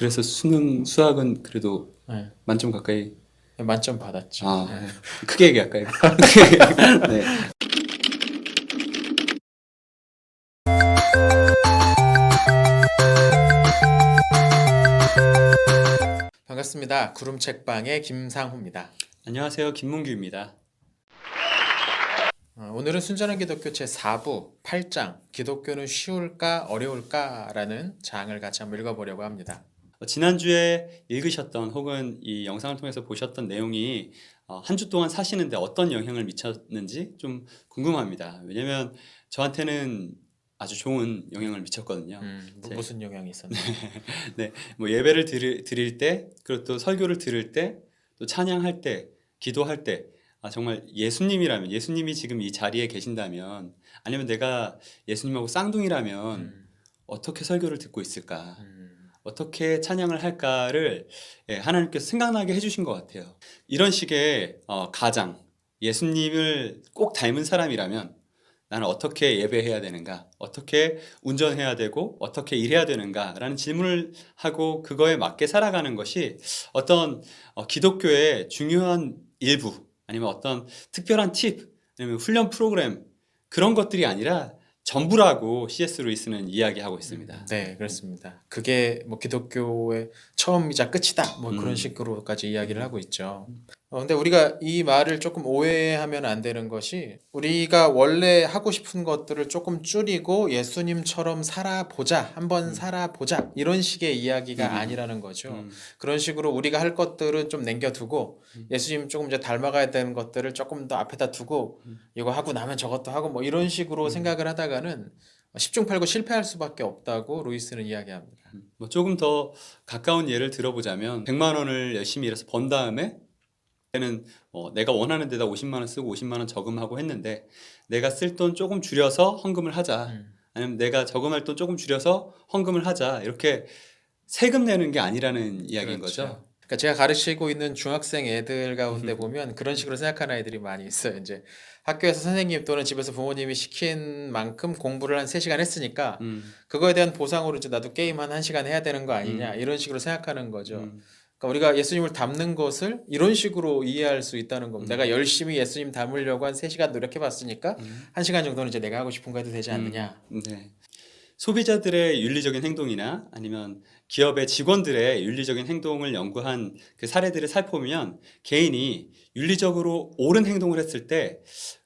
그래서 수능 수학은 그래도 네. 만점 가까이 만점 받았죠. 아 네. 크게 얘기할까 요? 네. 반갑습니다. 구름 책방의 김상호입니다. 안녕하세요 김문규입니다. 어, 오늘은 순전한 기독교 제 4부 8장 기독교는 쉬울까 어려울까라는 장을 같이 한번 읽어보려고 합니다. 어, 지난주에 읽으셨던 혹은 이 영상을 통해서 보셨던 내용이 어, 한주 동안 사시는데 어떤 영향을 미쳤는지 좀 궁금합니다. 왜냐면 저한테는 아주 좋은 영향을 미쳤거든요. 음, 뭐- 제- 무슨 영향이 있었나요? 네, 뭐 예배를 드릴, 드릴 때, 그리고 또 설교를 들을 때, 또 찬양할 때, 기도할 때, 아, 정말 예수님이라면, 예수님이 지금 이 자리에 계신다면, 아니면 내가 예수님하고 쌍둥이라면 음, 어떻게 설교를 듣고 있을까, 음, 어떻게 찬양을 할까를 예, 하나님께서 생각나게 해주신 것 같아요. 이런 식의 어, 가장, 예수님을 꼭 닮은 사람이라면 나는 어떻게 예배해야 되는가, 어떻게 운전해야 되고, 어떻게 일해야 되는가 라는 질문을 하고 그거에 맞게 살아가는 것이 어떤 어, 기독교의 중요한 일부, 아니면 어떤 특별한 팁, 아니면 훈련 프로그램, 그런 것들이 아니라 전부라고 C.S. 루이스는 이야기하고 있습니다. 네, 그렇습니다. 그게 뭐 기독교의 처음이자 끝이다. 뭐 그런 음. 식으로까지 이야기를 하고 있죠. 어, 근데 우리가 이 말을 조금 오해하면 안 되는 것이 우리가 원래 하고 싶은 것들을 조금 줄이고 예수님처럼 살아보자, 한번 살아보자 이런 식의 이야기가 음. 아니라는 거죠. 음, 그런 식으로 우리가 할 것들은 좀 남겨두고 음. 예수님 조금 이제 닮아가야 되는 것들을 조금 더 앞에다 두고 음. 이거 하고 나면 저것도 하고 뭐 이런 식으로 생각을 하다가는 10중 8구 실패할 수밖에 없다고 루이스는 이야기합니다. 뭐 조금 더 가까운 예를 들어보자면 100만 원을 열심히 일해서 번 다음에 때는 어, 내가 원하는 데다 50만 원 쓰고 50만 원 저금하고 했는데 내가 쓸 돈 조금 줄여서 헌금을 하자 음. 아니면 내가 저금할 돈 조금 줄여서 헌금을 하자 이렇게 세금 내는 게 아니라는 이야기인 그렇죠. 거죠. 그러니까 제가 가르치고 있는 중학생 애들 가운데 음. 보면 그런 식으로 생각하는 아이들이 많이 있어요. 이제 학교에서 선생님 또는 집에서 부모님이 시킨 만큼 공부를 한 3시간 했으니까 음, 그거에 대한 보상으로 이제 나도 게임 한 1시간 해야 되는 거 아니냐 음. 이런 식으로 생각하는 거죠. 음, 그러니까 우리가 예수님을 닮는 것을 이런 식으로 이해할 수 있다는 겁니다. 음. 내가 열심히 예수님 닮으려고 한 3시간 노력해 봤으니까 음. 1시간 정도는 이제 내가 하고 싶은 거 해도 되지 않느냐. 네. 소비자들의 윤리적인 행동이나 아니면 기업의 직원들의 윤리적인 행동을 연구한 그 사례들을 살펴보면 개인이 윤리적으로 옳은 행동을 했을 때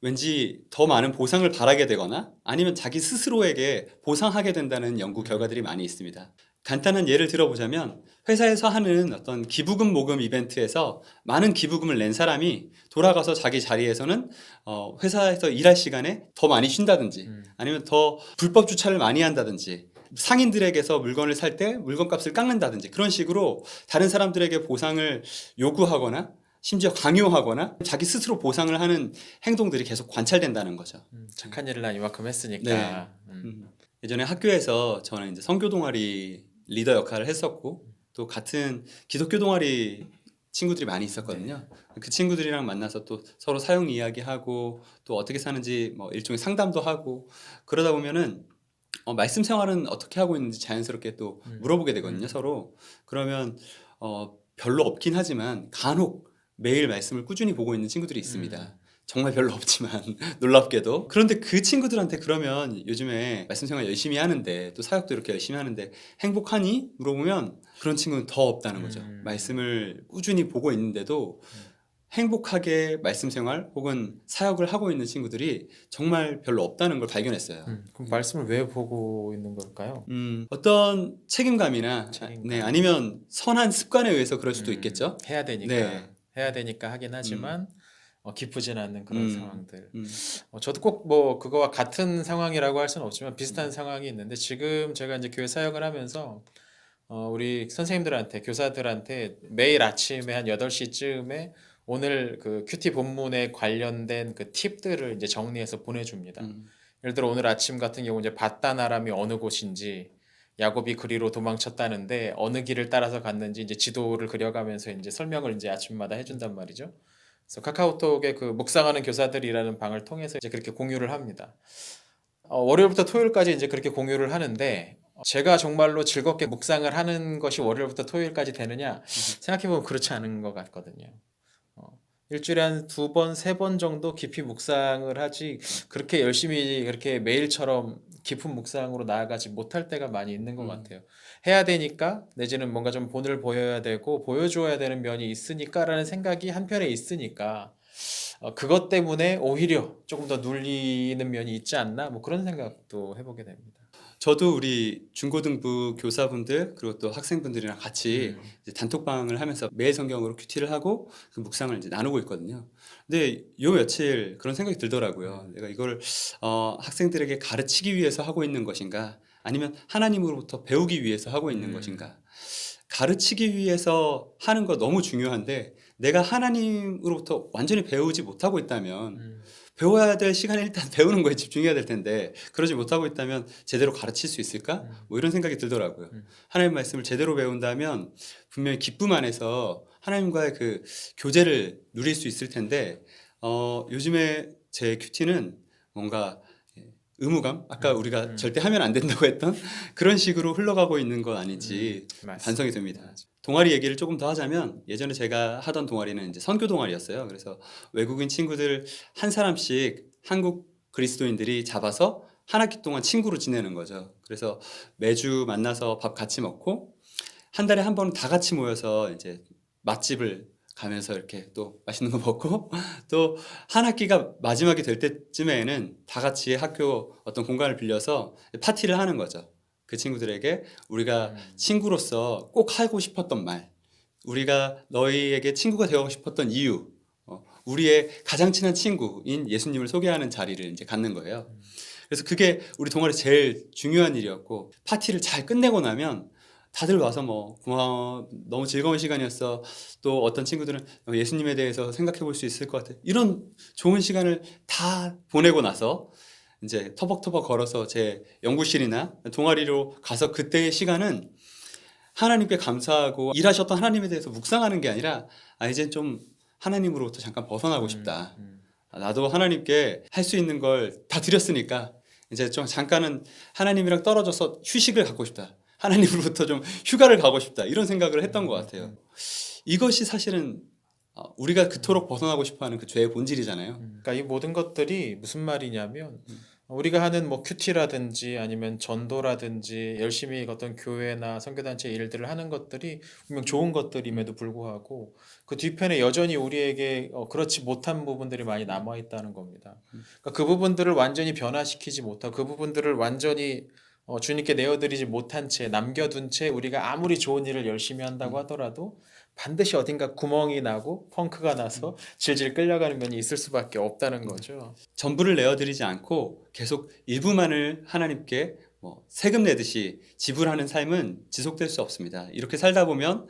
왠지 더 많은 보상을 바라게 되거나 아니면 자기 스스로에게 보상하게 된다는 연구 결과들이 많이 있습니다. 간단한 예를 들어보자면 회사에서 하는 어떤 기부금 모금 이벤트에서 많은 기부금을 낸 사람이 돌아가서 자기 자리에서는 어, 회사에서 일할 시간에 더 많이 쉰다든지 음. 아니면 더 불법 주차를 많이 한다든지 상인들에게서 물건을 살 때 물건값을 깎는다든지 그런 식으로 다른 사람들에게 보상을 요구하거나 심지어 강요하거나 자기 스스로 보상을 하는 행동들이 계속 관찰된다는 거죠. 음, 착한 일을 난 이만큼 했으니까. 네. 음. 음. 예전에 학교에서 저는 이제 선교 동아리 리더 역할을 했었고 또 같은 기독교 동아리 친구들이 많이 있었거든요. 그 친구들이랑 만나서 또 서로 사용 이야기하고 또 어떻게 사는지 뭐 일종의 상담도 하고 그러다 보면은 어, 말씀 생활은 어떻게 하고 있는지 자연스럽게 또 음. 물어보게 되거든요, 음. 서로. 그러면 어, 별로 없긴 하지만 간혹 매일 말씀을 꾸준히 보고 있는 친구들이 있습니다. 음. 정말 별로 없지만 놀랍게도 그런데 그 친구들한테 그러면 요즘에 말씀 생활 열심히 하는데 또 사역도 이렇게 열심히 하는데 행복하니 물어보면 그런 친구는 더 없다는 거죠. 음. 말씀을 꾸준히 보고 있는데도 행복하게 말씀 생활 혹은 사역을 하고 있는 친구들이 정말 별로 없다는 걸 발견했어요. 음, 그럼 말씀을 왜 보고 있는 걸까요? 음, 어떤 책임감이나 책임감. 네, 아니면 선한 습관에 의해서 그럴 수도 음, 있겠죠. 해야 되니까 네. 해야 되니까 하긴 하지만 어, 기쁘진 않는 그런 음. 상황들. 음, 어, 저도 꼭 뭐 그거와 같은 상황이라고 할 수는 없지만 비슷한 음. 상황이 있는데 지금 제가 이제 교회 사역을 하면서 어, 우리 선생님들한테 교사들한테 매일 아침에 한 8시쯤에 오늘 그 큐티 본문에 관련된 그 팁들을 이제 정리해서 보내줍니다. 음, 예를 들어 오늘 아침 같은 경우 이제 바단 아람이 어느 곳인지 야곱이 그리로 도망쳤다는데 어느 길을 따라서 갔는지 이제 지도를 그려가면서 이제 설명을 이제 아침마다 해준단 말이죠. 그래서 카카오톡에 그 묵상하는 교사들이라는 방을 통해서 이제 그렇게 공유를 합니다. 어, 월요일부터 토요일까지 이제 그렇게 공유를 하는데 제가 정말로 즐겁게 묵상을 하는 것이 월요일부터 토요일까지 되느냐 생각해 보면 그렇지 않은 것 같거든요. 어, 일주일에 한 두 번, 세 번 정도 깊이 묵상을 하지 그렇게 열심히 그렇게 매일처럼 깊은 묵상으로 나아가지 못할 때가 많이 있는 것 음. 같아요. 해야 되니까 내지는 뭔가 좀 본을 보여야 되고 보여줘야 되는 면이 있으니까라는 생각이 한편에 있으니까 어, 그것 때문에 오히려 조금 더 눌리는 면이 있지 않나 뭐 그런 생각도 해보게 됩니다. 저도 우리 중고등부 교사분들 그리고 또 학생분들이랑 같이 음. 이제 단톡방을 하면서 매일 성경으로 큐티를 하고 그 묵상을 이제 나누고 있거든요. 근데 요 며칠 그런 생각이 들더라고요. 내가 이걸 어, 학생들에게 가르치기 위해서 하고 있는 것인가 아니면 하나님으로부터 배우기 위해서 하고 있는 음. 것인가 가르치기 위해서 하는 거 너무 중요한데 내가 하나님으로부터 완전히 배우지 못하고 있다면 음. 배워야 될 시간에 일단 배우는 거에 집중해야 될 텐데 그러지 못하고 있다면 제대로 가르칠 수 있을까? 음. 뭐 이런 생각이 들더라고요. 음. 하나님 말씀을 제대로 배운다면 분명히 기쁨 안에서 하나님과의 그 교제를 누릴 수 있을 텐데 어, 요즘에 제 큐티는 뭔가 예, 의무감 아까 음. 우리가 음. 절대 하면 안 된다고 했던 그런 식으로 흘러가고 있는 건 아닌지 맞습니다. 반성이 됩니다. 동아리 얘기를 조금 더 하자면 예전에 제가 하던 동아리는 이제 선교 동아리였어요. 그래서 외국인 친구들 한 사람씩 한국 그리스도인들이 잡아서 한 학기 동안 친구로 지내는 거죠. 그래서 매주 만나서 밥 같이 먹고 한 달에 한번다 같이 모여서 이제 맛집을 가면서 이렇게 또 맛있는 거 먹고 또 한 학기가 마지막이 될 때쯤에는 다 같이 학교 어떤 공간을 빌려서 파티를 하는 거죠. 그 친구들에게 우리가 음. 친구로서 꼭 하고 싶었던 말, 우리가 너희에게 친구가 되고 싶었던 이유, 어, 우리의 가장 친한 친구인 예수님을 소개하는 자리를 이제 갖는 거예요. 그래서 그게 우리 동아리 제일 중요한 일이었고 파티를 잘 끝내고 나면 다들 와서 뭐 고마워 너무 즐거운 시간이었어 또 어떤 친구들은 어, 예수님에 대해서 생각해 볼 수 있을 것 같아 이런 좋은 시간을 다 보내고 나서 이제 터벅터벅 걸어서 제 연구실이나 동아리로 가서 그때의 시간은 하나님께 감사하고 일하셨던 하나님에 대해서 묵상하는 게 아니라 아 이제 좀 하나님으로부터 잠깐 벗어나고 싶다. 음. 아, 나도 하나님께 할 수 있는 걸 다 드렸으니까 이제 좀 잠깐은 하나님이랑 떨어져서 휴식을 갖고 싶다. 하나님으로부터 좀 휴가를 가고 싶다. 이런 생각을 했던 것 같아요. 이것이 사실은 어, 우리가 그토록 벗어나고 싶어하는 그 죄의 본질이잖아요. 음. 그러니까 이 모든 것들이 무슨 말이냐면 음. 우리가 하는 뭐 큐티라든지 아니면 전도라든지 열심히 어떤 교회나 선교단체 일들을 하는 것들이 분명 좋은 것들임에도 불구하고 그 뒤편에 여전히 우리에게 어, 그렇지 못한 부분들이 많이 남아 있다는 겁니다. 그러니까 그 부분들을 완전히 변화시키지 못하고 그 부분들을 완전히 어, 주님께 내어드리지 못한 채 남겨둔 채 우리가 아무리 좋은 일을 열심히 한다고 하더라도 반드시 어딘가 구멍이 나고 펑크가 나서 질질 끌려가는 면이 있을 수밖에 없다는 거죠. 전부를 내어드리지 않고 계속 일부만을 하나님께 뭐 세금 내듯이 지불하는 삶은 지속될 수 없습니다. 이렇게 살다 보면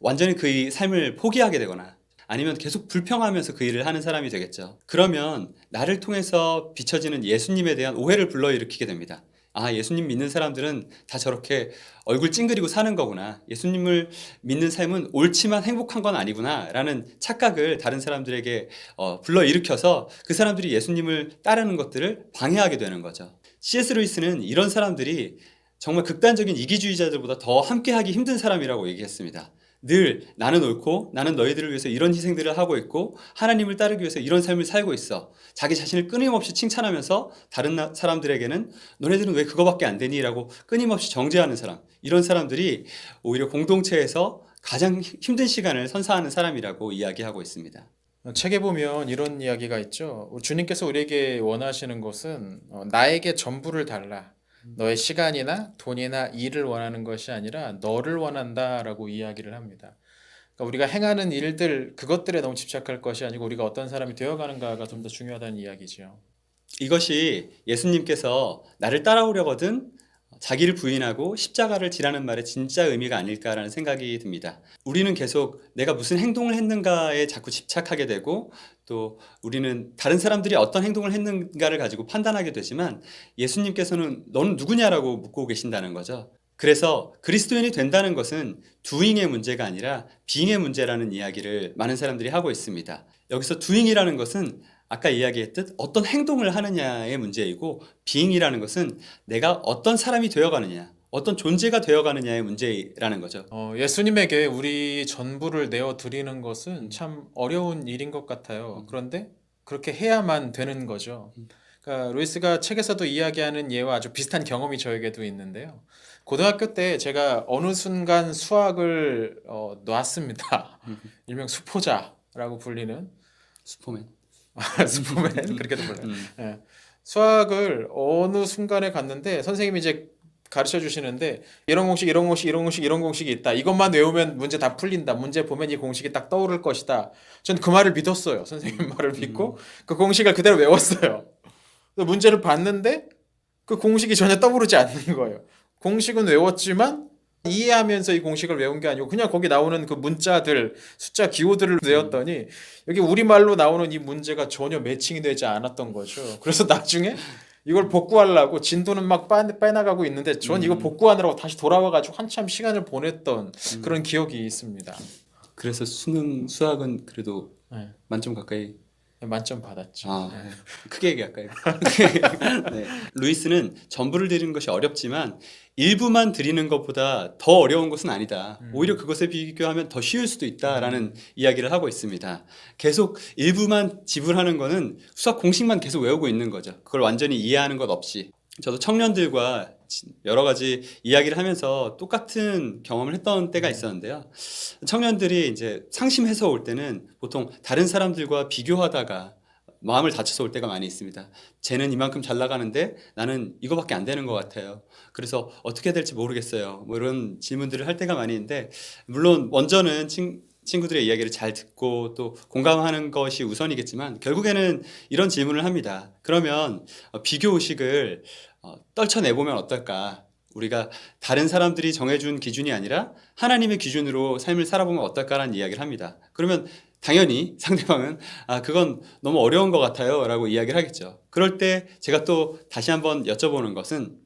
완전히 그의 삶을 포기하게 되거나 아니면 계속 불평하면서 그 일을 하는 사람이 되겠죠. 그러면 나를 통해서 비춰지는 예수님에 대한 오해를 불러일으키게 됩니다. 아, 예수님 믿는 사람들은 다 저렇게 얼굴 찡그리고 사는 거구나. 예수님을 믿는 삶은 옳지만 행복한 건 아니구나. 라는 착각을 다른 사람들에게 어, 불러일으켜서 그 사람들이 예수님을 따르는 것들을 방해하게 되는 거죠. C.S. 루이스는 이런 사람들이 정말 극단적인 이기주의자들보다 더 함께하기 힘든 사람이라고 얘기했습니다. 늘 나는 옳고 나는 너희들을 위해서 이런 희생들을 하고 있고 하나님을 따르기 위해서 이런 삶을 살고 있어. 자기 자신을 끊임없이 칭찬하면서 다른 나- 사람들에게는 너네들은 왜 그거밖에 안 되니라고 끊임없이 정죄하는 사람. 이런 사람들이 오히려 공동체에서 가장 힘- 힘든 시간을 선사하는 사람이라고 이야기하고 있습니다. 책에 보면 이런 이야기가 있죠. 주님께서 우리에게 원하시는 것은 어, 나에게 전부를 달라. 너의 시간이나 돈이나 일을 원하는 것이 아니라 너를 원한다라고 이야기를 합니다. 그러니까 우리가 행하는 일들 그것들에 너무 집착할 것이 아니고 우리가 어떤 사람이 되어가는가가 좀 더 중요하다는 이야기죠. 이것이 예수님께서 나를 따라오려거든 자기를 부인하고 십자가를 지라는 말의 진짜 의미가 아닐까라는 생각이 듭니다. 우리는 계속 내가 무슨 행동을 했는가에 자꾸 집착하게 되고 또 우리는 다른 사람들이 어떤 행동을 했는가를 가지고 판단하게 되지만 예수님께서는 너는 누구냐라고 묻고 계신다는 거죠. 그래서 그리스도인이 된다는 것은 두잉의 문제가 아니라 빙의 문제라는 이야기를 많은 사람들이 하고 있습니다. 여기서 두잉이라는 것은 아까 이야기했듯 어떤 행동을 하느냐의 문제이고 빙이라는 것은 내가 어떤 사람이 되어가느냐 어떤 존재가 되어가느냐의 문제라는 거죠. 어, 예수님에게 우리 전부를 내어 드리는 것은 참 어려운 일인 것 같아요. 그런데 그렇게 해야만 되는 거죠. 그러니까 루이스가 책에서도 이야기하는 예와 아주 비슷한 경험이 저에게도 있는데요. 고등학교 때 제가 어느 순간 수학을 어, 놨습니다. 일명 수포자라고 불리는 슈퍼맨. 슈퍼맨? 그렇게도 불려요. 음. 예. 수학을 어느 순간에 갔는데 선생님이 이제 가르쳐 주시는데 이런 공식 이런 공식 이런 공식 이런 공식이 있다. 이것만 외우면 문제 다 풀린다. 문제 보면 이 공식이 딱 떠오를 것이다. 전 그 말을 믿었어요. 선생님 말을 믿고 그 공식을 그대로 외웠어요. 문제를 봤는데 그 공식이 전혀 떠오르지 않는 거예요. 공식은 외웠지만 이해하면서 이 공식을 외운 게 아니고 그냥 거기 나오는 그 문자들 숫자 기호들을 외웠더니 여기 우리말로 나오는 이 문제가 전혀 매칭이 되지 않았던 거죠. 그래서 나중에 이걸 복구하려고 진도는 막 빠, 빼나가고 있는데 전 이거 복구하느라고 다시 돌아와가지고 한참 시간을 보냈던 그런 기억이 있습니다. 그래서 수능 수학은 그래도 네. 만점 가까이 만점 받았죠. 아. 네. 크게 얘기할까요? 네. 루이스는 전부를 드리는 것이 어렵지만 일부만 드리는 것보다 더 어려운 것은 아니다. 음. 오히려 그것에 비교하면 더 쉬울 수도 있다라는 이야기를 하고 있습니다. 계속 일부만 지불하는 것은 수학 공식만 계속 외우고 있는 거죠. 그걸 완전히 이해하는 것 없이. 저도 청년들과 여러 가지 이야기를 하면서 똑같은 경험을 했던 때가 있었는데요. 청년들이 이제 상심해서 올 때는 보통 다른 사람들과 비교하다가 마음을 다쳐서 올 때가 많이 있습니다. 쟤는 이만큼 잘 나가는데 나는 이거밖에 안 되는 것 같아요. 그래서 어떻게 될지 모르겠어요. 뭐 이런 질문들을 할 때가 많이 있는데 물론 먼저는 친, 친구들의 이야기를 잘 듣고 또 공감하는 것이 우선이겠지만 결국에는 이런 질문을 합니다. 그러면 어, 비교 의식을 어, 떨쳐내보면 어떨까? 우리가 다른 사람들이 정해준 기준이 아니라 하나님의 기준으로 삶을 살아보면 어떨까라는 이야기를 합니다. 그러면 당연히 상대방은 아 그건 너무 어려운 것 같아요라고 이야기를 하겠죠. 그럴 때 제가 또 다시 한번 여쭤보는 것은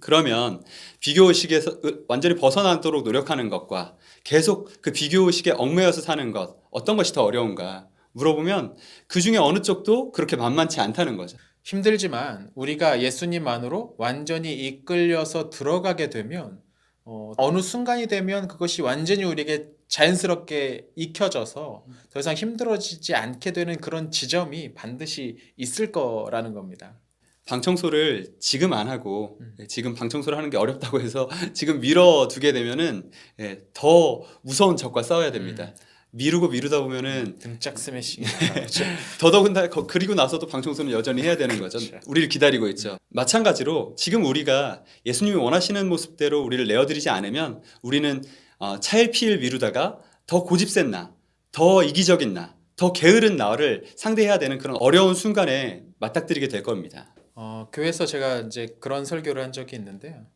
그러면 비교 의식에서 으- 완전히 벗어나도록 노력하는 것과 계속 그 비교 의식에 얽매여서 사는 것 어떤 것이 더 어려운가 물어보면 그 중에 어느 쪽도 그렇게 만만치 않다는 거죠. 힘들지만 우리가 예수님만으로 완전히 이끌려서 들어가게 되면 어, 어느 순간이 되면 그것이 완전히 우리에게 자연스럽게 익혀져서 더 이상 힘들어지지 않게 되는 그런 지점이 반드시 있을 거라는 겁니다. 방 청소를 지금 안 하고 음. 예, 지금 방 청소를 하는 게 어렵다고 해서 지금 미뤄두게 되면은 예, 더 무서운 적과 싸워야 됩니다. 미루고 미루다 보면은 등짝 스매싱. 더더군다나 거- 그리고 나서도 방 청소는 여전히 해야 되는 거죠. 그렇죠. 우리를 기다리고 있죠. 마찬가지로 지금 우리가 예수님이 원하시는 모습대로 우리를 내어드리지 않으면 우리는 어, 차일피일 미루다가 더 고집센 나, 더 이기적인 나, 더 게으른 나를 상대해야 되는 그런 어려운 순간에 맞닥뜨리게 될 겁니다. 어, 교회에서 제가 이제 그런 설교를 한 적이 있는데요.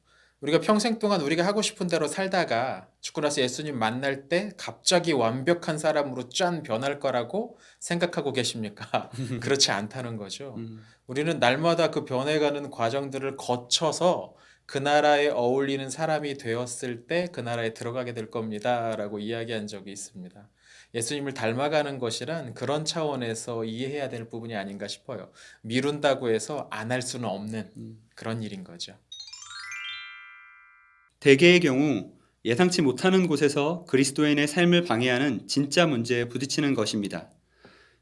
우리가 평생 동안 우리가 하고 싶은 대로 살다가 죽고 나서 예수님 만날 때 갑자기 완벽한 사람으로 짠 변할 거라고 생각하고 계십니까? 그렇지 않다는 거죠. 음. 우리는 날마다 그 변해가는 과정들을 거쳐서 그 나라에 어울리는 사람이 되었을 때 그 나라에 들어가게 될 겁니다 라고 이야기한 적이 있습니다. 예수님을 닮아가는 것이란 그런 차원에서 이해해야 될 부분이 아닌가 싶어요. 미룬다고 해서 안 할 수는 없는 음. 그런 일인 거죠. 대개의 경우 예상치 못하는 곳에서 그리스도인의 삶을 방해하는 진짜 문제에 부딪히는 것입니다.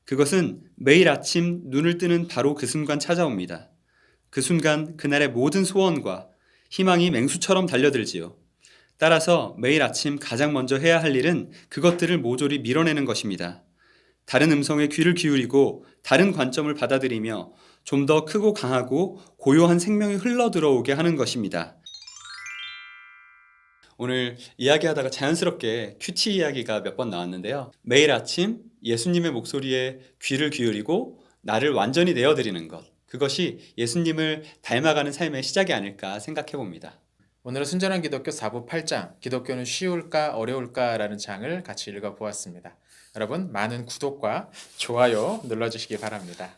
그것은 매일 아침 눈을 뜨는 바로 그 순간 찾아옵니다. 그 순간 그날의 모든 소원과 희망이 맹수처럼 달려들지요. 따라서 매일 아침 가장 먼저 해야 할 일은 그것들을 모조리 밀어내는 것입니다. 다른 음성에 귀를 기울이고 다른 관점을 받아들이며 좀 더 크고 강하고 고요한 생명이 흘러 들어오게 하는 것입니다. 오늘 이야기하다가 자연스럽게 큐티 이야기가 몇 번 나왔는데요. 매일 아침 예수님의 목소리에 귀를 기울이고 나를 완전히 내어드리는 것. 그것이 예수님을 닮아가는 삶의 시작이 아닐까 생각해 봅니다. 오늘은 순전한 기독교 4부 8장 기독교는 쉬울까 어려울까라는 장을 같이 읽어보았습니다. 여러분 많은 구독과 좋아요 눌러주시기 바랍니다.